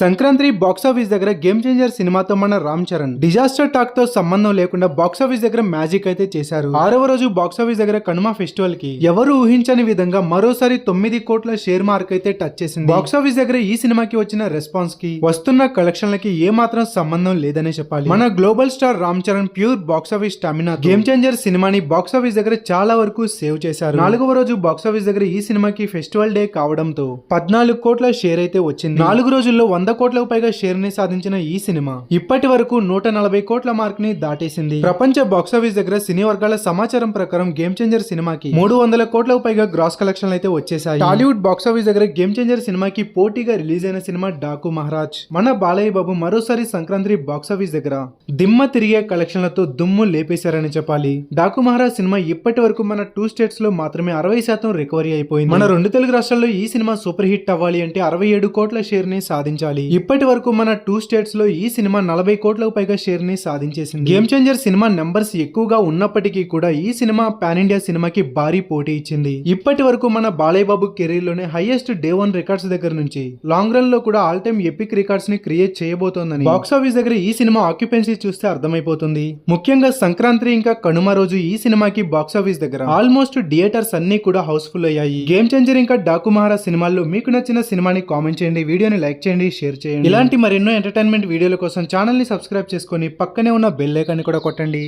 Sankranti box office దగ్గర game changer సినిమాతో మన రామ్ చరణ్. డిజాస్టర్ టాక్తో సంబంధం లేకుండా బాక్సాఫీస్ దగ్గర మ్యాజిక్ అయితే చేశారు. ఆరవ రోజు బాక్సాఫీస్ దగ్గర కనుమ ఫెస్టివల్కి ఎవరు ఊహించని విధంగా మరోసారి తొమ్మిది కోట్ల షేర్ మార్క్ అయితే టచ్ చేసింది. బాక్సాఫీస్ దగ్గర ఈ సినిమాకి వచ్చిన రెస్పాన్స్కి వస్తున్న కలెక్షన్లకి ఏ మాత్రం సంబంధం లేదనే చెప్పాలి. మన global star Ram Charan pure box office stamina game changer సినిమాని బాక్సాఫీస్ దగ్గర చాలా వరకు సేవ్ చేశారు. నాలుగవ రోజు బాక్సాఫీస్ దగ్గర ఈ సినిమాకి ఫెస్టివల్ డే కావడంతో పద్నాలుగు కోట్ల షేర్ అయితే వచ్చింది. నాలుగు రోజుల్లో వంద కోట్లకు పైగా షేర్ని సాధించిన ఈ సినిమా ఇప్పటి వరకు నూట నలభై కోట్ల మార్క్ని దాటేసింది. ప్రపంచ బాక్సాఫీస్ దగ్గర సినీ వర్గాల సమాచారం ప్రకారం గేమ్ చేంజర్ సినిమాకి మూడు వందల కోట్లకు పైగా గ్రాస్ కలెక్షన్లు అయితే వచ్చేసాయి టాలీవుడ్ బాక్సాఫీస్ దగ్గర గేమ్ చేంజర్ సినిమాకి పోటీగా రిలీజ్ అయిన సినిమా డాకు మహారాజ్ మన బాలయ్య బాబు మరోసారి సంక్రాంతి బాక్సాఫీస్ దగ్గర దిమ్మ తిరిగే కలెక్షన్లతో దుమ్ము లేపేశారని చెప్పాలి. డాకు మహారాజ్ సినిమా ఇప్పటి వరకు మన టూ స్టేట్స్లో మాత్రమే అరవై శాతం రికవరీ అయిపోయింది. మన రెండు తెలుగు రాష్ట్రాల్లో ఈ సినిమా సూపర్ హిట్ అవ్వాలి అంటే అరవై ఏడు కోట్ల షేర్ని సాధించాలి. ఇప్పటి వరకు మన టూ స్టేట్స్లో ఈ సినిమా నలభై కోట్లకు పైగా షేర్ని సాధించేసింది. గేమ్ చేంజర్ సినిమా నెంబర్స్ ఎక్కువగా ఉన్నప్పటికీ కూడా ఈ సినిమా పాన్ ఇండియా సినిమాకి భారీ పోటీ ఇచ్చింది. ఇప్పటి వరకు మన బాలయ్య బాబు కెరీర్లోనే హైయెస్ట్ డే వన్ రికార్డ్స్ దగ్గర నుంచి లాంగ్ రన్లో కూడా ఆల్ టైమ్ ఎపిక్ రికార్డ్స్ని క్రియేట్ చేయబోతోందని. బాక్స్ ఆఫీస్ దగ్గర ఈ సినిమా ఆక్యుపెన్సీ చూస్తే అర్థమైపోతుంది. ముఖ్యంగా సంక్రాంతి ఇంకా కనుమ రోజు ఈ సినిమాకి బాక్స్ ఆఫీస్ దగ్గర ఆల్మోస్ట్ థియేటర్స్ అన్ని కూడా హౌస్ఫుల్ అయ్యాయి. గేమ్ చేంజర్ ఇంకా డాకు మహారాజ్ సినిమాల్లో మీకు నచ్చిన సినిమాని కామెంట్ చేయండి. వీడియోని లైక్ చేయండి. షేర్ చేయండి. ఇలాంటి మరెన్నో ఎంటర్టైన్మెంట్ వీడియోల కోసం ఛానల్ని సబ్స్క్రైబ్ చేసుకొని పక్కనే ఉన్న బెల్ ఐకాన్ని కూడా కొట్టండి.